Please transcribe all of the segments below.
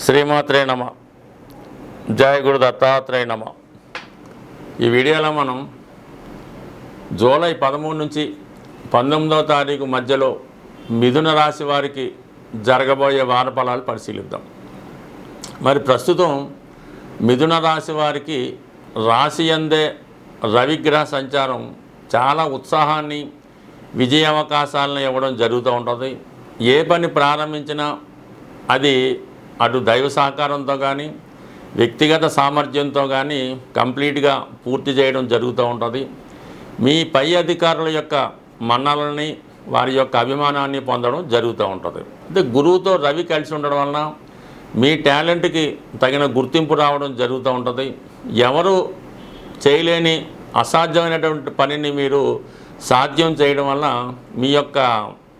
శ్రీమాత్రే నమ. జయ గురు దత్తాత్రేయ నమ. ఈ వీడియోలో మనం జూలై పదమూడు నుంచి పంతొమ్మిదవ తారీఖు మధ్యలో మిథున రాశి వారికి జరగబోయే వార ఫలాలు పరిశీలిద్దాం. మరి ప్రస్తుతం మిథున రాశి వారికి రాశి అందే రవిగ్రహ సంచారం చాలా ఉత్సాహాన్ని విజయ అవకాశాలను ఇవ్వడం జరుగుతూ ఉంటుంది. ఏ పని ప్రారంభించినా అది అటు దైవ సహకారంతో కానీ వ్యక్తిగత సామర్థ్యంతో కానీ కంప్లీట్గా పూర్తి చేయడం జరుగుతూ ఉంటుంది. మీ పై అధికారుల యొక్క మన్నలని వారి యొక్క అభిమానాన్ని పొందడం జరుగుతూ ఉంటుంది. అంటే గురువుతో రవి కలిసి ఉండడం వలన మీ టాలెంట్కి తగిన గుర్తింపు రావడం జరుగుతూ ఉంటుంది. ఎవరు చేయలేని అసాధ్యమైనటువంటి పనిని మీరు సాధ్యం చేయడం వల్ల మీ యొక్క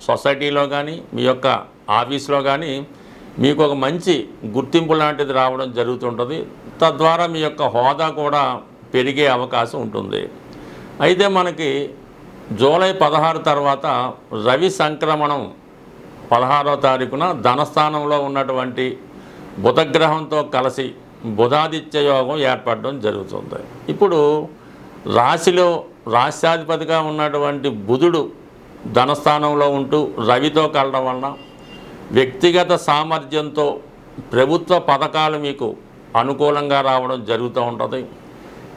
సొసైటీలో కానీ మీ యొక్క ఆఫీస్లో కానీ మీకు ఒక మంచి గుర్తింపు లాంటిది రావడం జరుగుతుంటుంది. తద్వారా మీ యొక్క హోదా కూడా పెరిగే అవకాశం ఉంటుంది. అయితే మనకి జూలై పదహారు తర్వాత రవి సంక్రమణం పదహారవ తారీఖున ధనస్థానంలో ఉన్నటువంటి బుధగ్రహంతో కలిసి బుధాదిత్య యోగం ఏర్పడడం జరుగుతుంది. ఇప్పుడు రాశిలో రాశ్యాధిపతిగా ఉన్నటువంటి బుధుడు ధనస్థానంలో ఉంటూ రవితో కలడం వలన వ్యక్తిగత సామర్థ్యంతో ప్రభుత్వ పథకాలు మీకు అనుకూలంగా రావడం జరుగుతూ ఉంటుంది.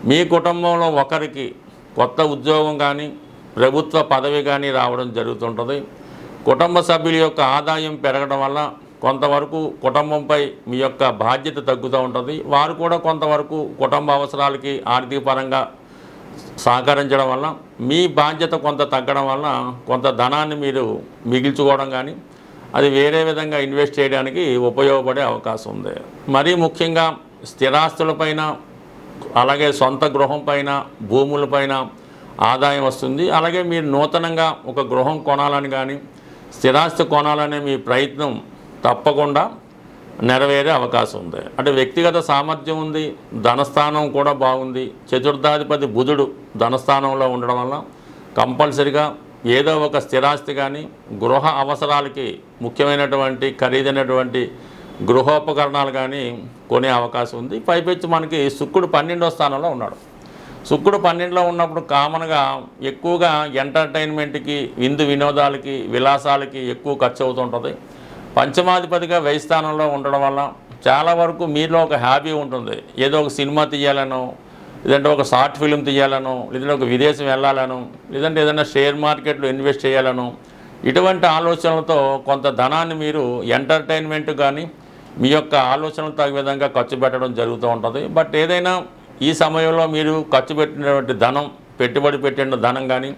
మీ కుటుంబంలో ఒకరికి కొత్త ఉద్యోగం కానీ ప్రభుత్వ పదవి కానీ రావడం జరుగుతుంటుంది కుటుంబ సభ్యుల యొక్క ఆదాయం పెరగడం వల్ల కొంతవరకు కుటుంబంపై మీ యొక్క బాధ్యత తగ్గుతూ ఉంటుంది. వారు కూడా కొంతవరకు కుటుంబ అవసరాలకి ఆర్థిక పరంగా సహకరించడం వల్ల మీ బాధ్యత కొంత తగ్గడం వల్ల కొంత ధనాన్ని మీరు మిగిల్చుకోవడం కానీ అది వేరే విధంగా ఇన్వెస్ట్ చేయడానికి ఉపయోగపడే అవకాశం ఉంది. మరీ ముఖ్యంగా స్థిరాస్తులపైన అలాగే సొంత గృహం పైన భూములపైన ఆదాయం వస్తుంది. అలాగే మీరు నూతనంగా ఒక గృహం కొనాలని కానీ స్థిరాస్తి కొనాలనే మీ ప్రయత్నం తప్పకుండా నెరవేరే అవకాశం ఉంది. అంటే వ్యక్తిగత సామర్థ్యం ఉంది ధనస్థానం కూడా బాగుంది. చతుర్థాధిపతి బుధుడు ధనస్థానంలో ఉండడం వల్ల కంపల్సరిగా ఏదో ఒక స్థిరాస్తి కానీ గృహ అవసరాలకి ముఖ్యమైనటువంటి ఖరీదైనటువంటి గృహోపకరణాలు కానీ కొనే అవకాశం ఉంది. పైపెచ్చి మనకి శుక్రుడు పన్నెండో స్థానంలో ఉన్నాడు. శుక్రుడు పన్నెండులో ఉన్నప్పుడు కామన్గా ఎక్కువగా ఎంటర్టైన్మెంట్కి విందు వినోదాలకి విలాసాలకి ఎక్కువ ఖర్చు అవుతుంటుంది పంచమాధిపతిగా వ్యయ స్థానంలో ఉండడం వల్ల చాలా వరకు మీలో ఒక హ్యాపీ ఉంటుంది. ఏదో ఒక సినిమా తీయాలనో లేదంటే ఒక షార్ట్ ఫిల్మ్ తీయాలనో లేదంటే ఒక విదేశం వెళ్ళాలను లేదంటే ఏదైనా షేర్ మార్కెట్లో ఇన్వెస్ట్ చేయాలను ఇటువంటి ఆలోచనలతో కొంత ధనాన్ని మీరు ఎంటర్టైన్మెంట్ కానీ మీ యొక్క ఆలోచనలు తగ్గ విధంగా ఖర్చు పెట్టడం జరుగుతూ ఉంటుంది. బట్ ఏదైనా ఈ సమయంలో మీరు ఖర్చు పెట్టినటువంటి ధనం పెట్టుబడి పెట్టిన ధనం కానీ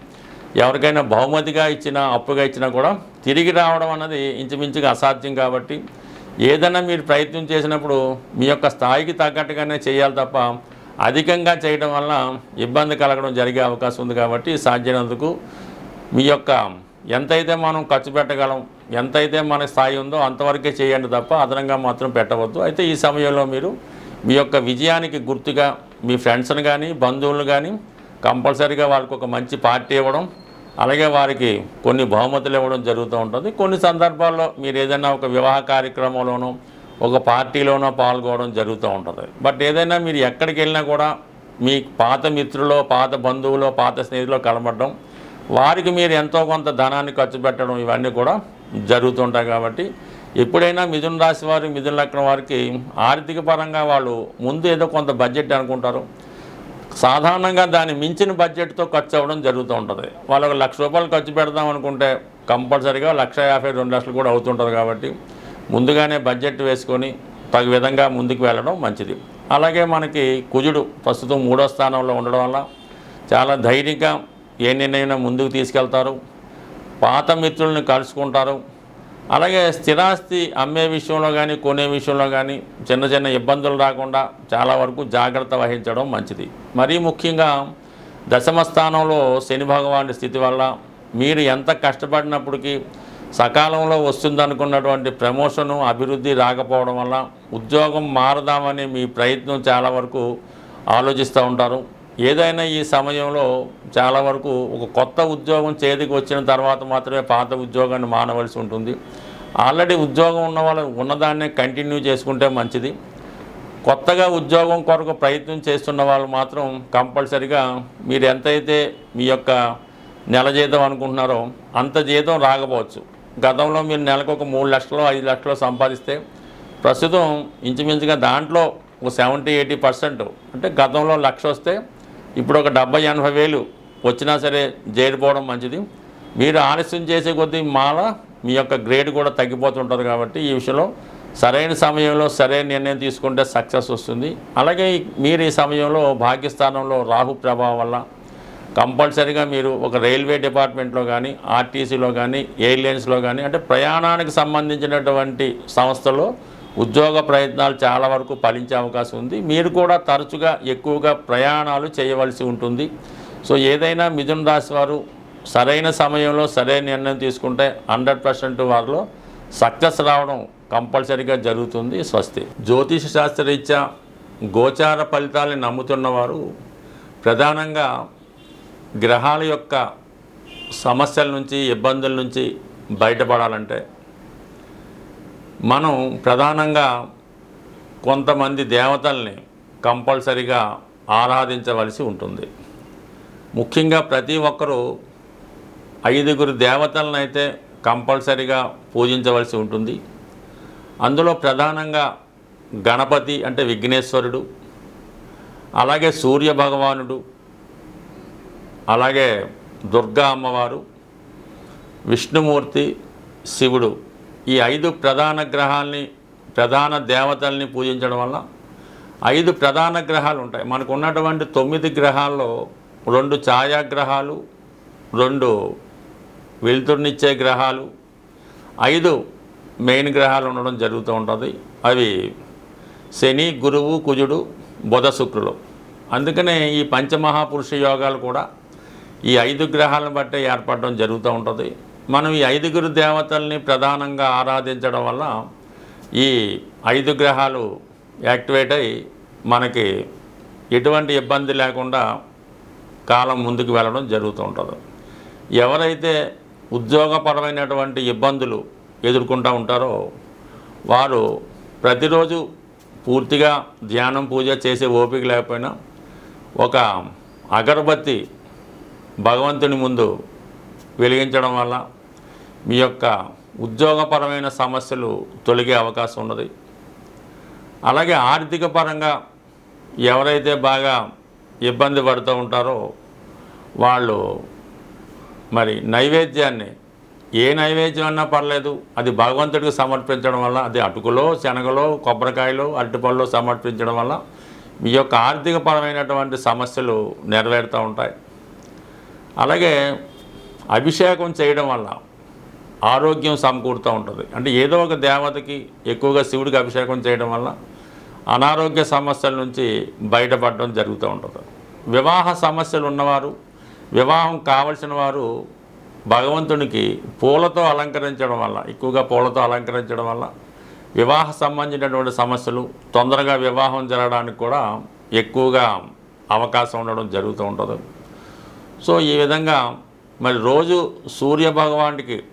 ఎవరికైనా బహుమతిగా ఇచ్చినా అప్పుగా ఇచ్చినా కూడా తిరిగి రావడం అన్నది ఇంచుమించుగా అసాధ్యం కాబట్టి ఏదైనా మీరు ప్రయత్నం చేసినప్పుడు మీ యొక్క స్థాయికి తగ్గట్టుగానే చేయాలి తప్ప అధికంగా చేయడం వల్ల ఇబ్బంది కలగడం జరిగే అవకాశం ఉంది కాబట్టి సాధ్యమైనందుకు మీ యొక్క ఎంతైతే మనం ఖర్చు పెట్టగలం ఎంతైతే మన స్థాయి ఉందో అంతవరకే చేయండి తప్ప అదనంగా మాత్రం పెట్టవద్దు. అయితే ఈ సమయంలో మీరు మీ యొక్క విజయానికి గుర్తుగా మీ ఫ్రెండ్స్ని కానీ బంధువులను కానీ కంపల్సరీగా వాళ్ళకు ఒక మంచి పార్టీ ఇవ్వడం అలాగే వారికి కొన్ని బహుమతులు ఇవ్వడం జరుగుతూ ఉంటుంది. కొన్ని సందర్భాల్లో మీరు ఏదైనా ఒక వివాహ కార్యక్రమంలోనో ఒక పార్టీలోనో పాల్గొనడం జరుగుతూ ఉంటుంది. బట్ ఏదైనా మీరు ఎక్కడికి వెళ్ళినా కూడా మీ పాత మిత్రులో పాత బంధువులో పాత స్నేహితులో కలబడడం వారికి మీరు ఎంతో కొంత ధనాన్ని ఖర్చు పెట్టడం ఇవన్నీ కూడా జరుగుతుంటాయి కాబట్టి ఎప్పుడైనా మిథున రాశి వారి మిథున లగ్నం వారికి ఆర్థిక పరంగా వాళ్ళు ముందు ఏదో కొంత బడ్జెట్ అనుకుంటారు. సాధారణంగా దాన్ని మించిన బడ్జెట్తో ఖర్చు అవ్వడం జరుగుతూ ఉంటుంది. వాళ్ళు ఒక లక్ష రూపాయలు ఖర్చు పెడదాం అనుకుంటే కంపల్సరీగా లక్ష యాభై రెండు లక్షలు కూడా అవుతుంటుంది కాబట్టి ముందుగానే బడ్జెట్ వేసుకొని తగు విధంగా ముందుకు వెళ్ళడం మంచిది. అలాగే మనకి కుజుడు ప్రస్తుతం మూడో స్థానంలో ఉండడం వల్ల చాలా ధైర్యంగా ఏ నిర్ణయం ముందుకు తీసుకెళ్తారు. పాత మిత్రుల్ని కలుసుకుంటారు. అలాగే స్థిరాస్తి అమ్మే విషయంలో కానీ కొనే విషయంలో కానీ చిన్న చిన్న ఇబ్బందులు రాకుండా చాలా వరకు జాగ్రత్త వహించడం మంచిది. మరీ ముఖ్యంగా దశమ స్థానంలో శని భగవానుడి స్థితి వల్ల మీరు ఎంత కష్టపడినప్పటికీ సకాలంలో వస్తుందనుకున్నటువంటి ప్రమోషను అభివృద్ధి రాకపోవడం వల్ల ఉద్యోగం మారదామని మీ ప్రయత్నం చాలా వరకు ఆలోచిస్తూ ఉంటారు. ఏదైనా ఈ సమయంలో చాలా వరకు ఒక కొత్త ఉద్యోగం చేతికి వచ్చిన తర్వాత మాత్రమే పాత ఉద్యోగాన్ని మానవలసి ఉంటుంది. ఆల్రెడీ ఉద్యోగం ఉన్న వాళ్ళు ఉన్నదాన్నే కంటిన్యూ చేసుకుంటే మంచిది. కొత్తగా ఉద్యోగం కొరకు ప్రయత్నం చేస్తున్న వాళ్ళు మాత్రం కంపల్సరిగా మీరు ఎంతైతే మీ యొక్క నెల జీతం అనుకుంటున్నారో అంత జీతం రాకపోవచ్చు. గతంలో మీరు నెలకు ఒక మూడు లక్షలు ఐదు లక్షలు సంపాదిస్తే ప్రస్తుతం ఇంచుమించుగా దాంట్లో ఒక సెవెంటీ ఎయిటీ పర్సెంట్ అంటే గతంలో లక్ష వస్తే ఇప్పుడు ఒక డెబ్బై ఎనభై వేలు వచ్చినా సరే చేరిపోవడం మంచిది. మీరు ఆలస్యం చేసే కొద్దీ మాల మీ యొక్క గ్రేడ్ కూడా తగ్గిపోతుంటుంది కాబట్టి ఈ విషయంలో సరైన సమయంలో సరైన నిర్ణయం తీసుకుంటే సక్సెస్ వస్తుంది. అలాగే మీరు ఈ సమయంలో భాగ్యస్థానంలో రాహు ప్రభావం వల్ల కంపల్సరీగా మీరు ఒక రైల్వే డిపార్ట్మెంట్లో కానీ ఆర్టీసీలో కానీ ఎయిర్లైన్స్లో కానీ అంటే ప్రయాణానికి సంబంధించినటువంటి సంస్థలో ఉద్యోగ ప్రయత్నాలు చాలా వరకు ఫలించే అవకాశం ఉంది. మీరు కూడా తరచుగా ఎక్కువగా ప్రయాణాలు చేయవలసి ఉంటుంది. సో ఏదైనా మిథున రాశి వారు సరైన సమయంలో సరైన నిర్ణయం తీసుకుంటే హండ్రెడ్ పర్సెంట్ వారిలో సక్సెస్ రావడం కంపల్సరీగా జరుగుతుంది. స్వస్తి. జ్యోతిష శాస్త్రరీత్యా గోచార ఫలితాలను నమ్ముతున్నవారు ప్రధానంగా గ్రహాల యొక్క సమస్యల నుంచి ఇబ్బందుల నుంచి బయటపడాలంటే మనం ప్రధానంగా కొంతమంది దేవతల్ని కంపల్సరిగా ఆరాధించవలసి ఉంటుంది. ముఖ్యంగా ప్రతి ఒక్కరూ ఐదుగురు దేవతలను అయితే కంపల్సరిగా పూజించవలసి ఉంటుంది. అందులో ప్రధానంగా గణపతి అంటే విఘ్నేశ్వరుడు అలాగే సూర్య భగవానుడు అలాగే దుర్గా అమ్మవారు విష్ణుమూర్తి శివుడు ఈ ఐదు ప్రధాన గ్రహాల్ని ప్రధాన దేవతల్ని పూజించడం వల్ల ఐదు ప్రధాన గ్రహాలు ఉంటాయి. మనకు ఉన్నటువంటి తొమ్మిది గ్రహాల్లో రెండు ఛాయాగ్రహాలు రెండు వెలుతురునిచ్చే గ్రహాలు ఐదు మెయిన్ గ్రహాలు ఉండడం జరుగుతూ ఉంటుంది. అవి శని గురువు కుజుడు బుధ శుక్రులు. అందుకనే ఈ పంచమహాపురుష యోగాలు కూడా ఈ ఐదు గ్రహాలను బట్టే ఏర్పడడం జరుగుతూ ఉంటుంది. మనం ఈ ఐదుగురు దేవతల్ని ప్రధానంగా ఆరాధించడం వల్ల ఈ ఐదు గ్రహాలు యాక్టివేట్ అయి మనకి ఎటువంటి ఇబ్బంది లేకుండా కాలం ముందుకు వెళ్ళడం జరుగుతూ ఉంటుంది. ఎవరైతే ఉద్యోగపరమైనటువంటి ఇబ్బందులు ఎదుర్కొంటూ ఉంటారో వారు ప్రతిరోజు పూర్తిగా ధ్యానం పూజ చేసే ఓపిక లేకపోయినా ఒక అగరబత్తి భగవంతుని ముందు వెలిగించడం వల్ల మీ యొక్క ఉద్యోగపరమైన సమస్యలు తొలగే అవకాశం ఉన్నది. అలాగే ఆర్థిక పరంగా ఎవరైతే బాగా ఇబ్బంది పడుతూ ఉంటారో వాళ్ళు మరి నైవేద్యాన్ని ఏ నైవేద్యం అన్నా పర్లేదు అది భగవంతుడికి సమర్పించడం వల్ల అది అటుకులో శనగలో కొబ్బరికాయలో అరటిపళ్ళు సమర్పించడం వల్ల మీ యొక్క ఆర్థికపరమైనటువంటి సమస్యలు నెరవేరుతూ ఉంటాయి. అలాగే అభిషేకం చేయడం వల్ల ఆరోగ్యం సమకూరుతూ ఉంటుంది. అంటే ఏదో ఒక దేవతకి ఎక్కువగా శివుడికి అభిషేకం చేయడం వల్ల అనారోగ్య సమస్యల నుంచి బయటపడడం జరుగుతూ ఉంటుంది. వివాహ సమస్యలు ఉన్నవారు వివాహం కావలసిన వారు భగవంతునికి పూలతో అలంకరించడం వల్ల ఎక్కువగా పూలతో అలంకరించడం వల్ల వివాహ సంబంధించినటువంటి సమస్యలు తొందరగా వివాహం జరగడానికి కూడా ఎక్కువగా అవకాశం ఉండడం జరుగుతూ ఉంటుంది. సో ఈ విధంగా మరి రోజు సూర్య భగవానుడికి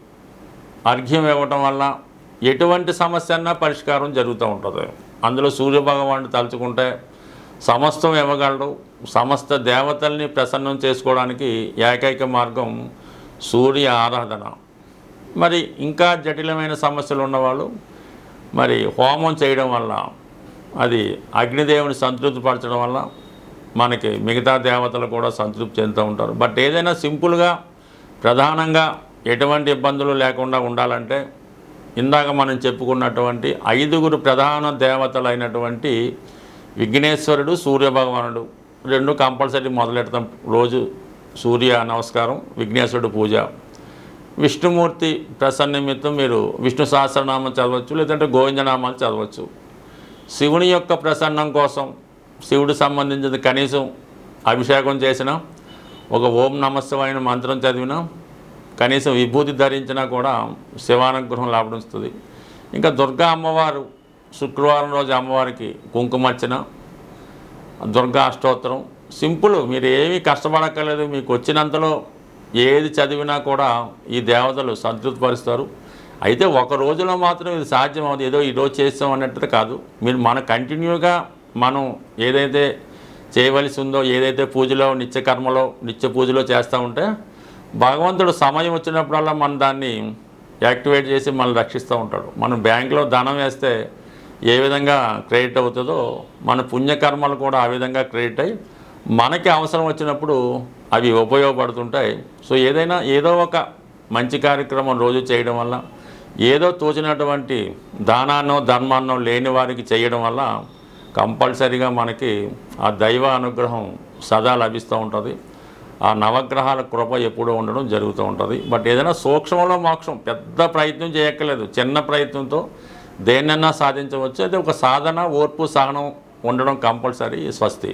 అర్ఘ్యం ఇవ్వటం వల్ల ఎటువంటి సమస్య అన్నా పరిష్కారం జరుగుతూ ఉంటుంది. అందులో సూర్య భగవానుడు తలుచుకుంటే సమస్తం ఇవ్వగలడు. సమస్త దేవతల్ని ప్రసన్నం చేసుకోవడానికి ఏకైక మార్గం సూర్య ఆరాధన. మరి ఇంకా జటిలమైన సమస్యలు ఉన్నవాళ్ళు మరి హోమం చేయడం వల్ల అది అగ్నిదేవుని సంతృప్తిపరచడం వల్ల మనకి మిగతా దేవతలు కూడా సంతృప్తి చెందుతూ ఉంటారు. బట్ ఏదైనా సింపుల్గా ప్రధానంగా ఎటువంటి ఇబ్బందులు లేకుండా ఉండాలంటే ఇందాక మనం చెప్పుకున్నటువంటి ఐదుగురు ప్రధాన దేవతలైనటువంటి విఘ్నేశ్వరుడు సూర్యభగవానుడు రెండు కంపల్సరీ మొదలెడతాం రోజు సూర్య నమస్కారం విఘ్నేశ్వరుడు పూజ. విష్ణుమూర్తి ప్రసన్న నిమిత్తం మీరు విష్ణు సహస్రనామం చదవచ్చు లేదంటే గోవిందనామాలు చదవచ్చు. శివుని యొక్క ప్రసన్నం కోసం శివుడు సంబంధించిన కనీసం అభిషేకం చేసిన ఒక ఓం నమస్తమైన మంత్రం చదివినా కనీసం విభూతి ధరించినా కూడా శివానుగ్రహం లాభిస్తుంది ఇంకా దుర్గా అమ్మవారు శుక్రవారం రోజు అమ్మవారికి కుంకుమర్చన దుర్గా అష్టోత్తరం. సింపుల్ మీరు ఏమీ కష్టపడక్కర్లేదు మీకు వచ్చినంతలో ఏది చదివినా కూడా ఈ దేవతలు సంతృప్తిపరుస్తారు. అయితే ఒక రోజులో మాత్రం ఇది సాధ్యం అవుతుంది ఏదో ఈరోజు చేస్తాం అన్నట్టు కాదు. మీరు మన కంటిన్యూగా మనం ఏదైతే చేయవలసి ఉందో ఏదైతే పూజలో నిత్య కర్మలో నిత్య పూజలో చేస్తూ ఉంటే భగవంతుడు సమయం వచ్చినప్పుడల్లా మనం దాన్ని యాక్టివేట్ చేసి మనల్ని రక్షిస్తూ ఉంటాడు. మనం బ్యాంకులో ధనం వేస్తే ఏ విధంగా క్రెడిట్ అవుతుందో మన పుణ్యకర్మలు కూడా ఆ విధంగా క్రెడిట్ అయ్యి మనకి అవసరం వచ్చినప్పుడు అవి ఉపయోగపడుతుంటాయి. సో ఏదైనా ఏదో ఒక మంచి కార్యక్రమం రోజు చేయడం వల్ల ఏదో తోచినటువంటి దానాన్నో ధర్మాన్నో లేని వారికి చేయడం వల్ల కంపల్సరీగా మనకి ఆ దైవ అనుగ్రహం సదా లభిస్తూ ఉంటుంది. ఆ నవగ్రహాల కృప ఎప్పుడూ ఉండడం జరుగుతూ ఉంటుంది. బట్ ఏదైనా సూక్ష్మంలో మోక్షం పెద్ద ప్రయత్నం చేయక్కర్లేదు. చిన్న ప్రయత్నంతో దేన్నన్నా సాధించవచ్చు. అయితే ఒక సాధన ఓర్పు సహనం ఉండడం కంపల్సరీ స్వస్తి.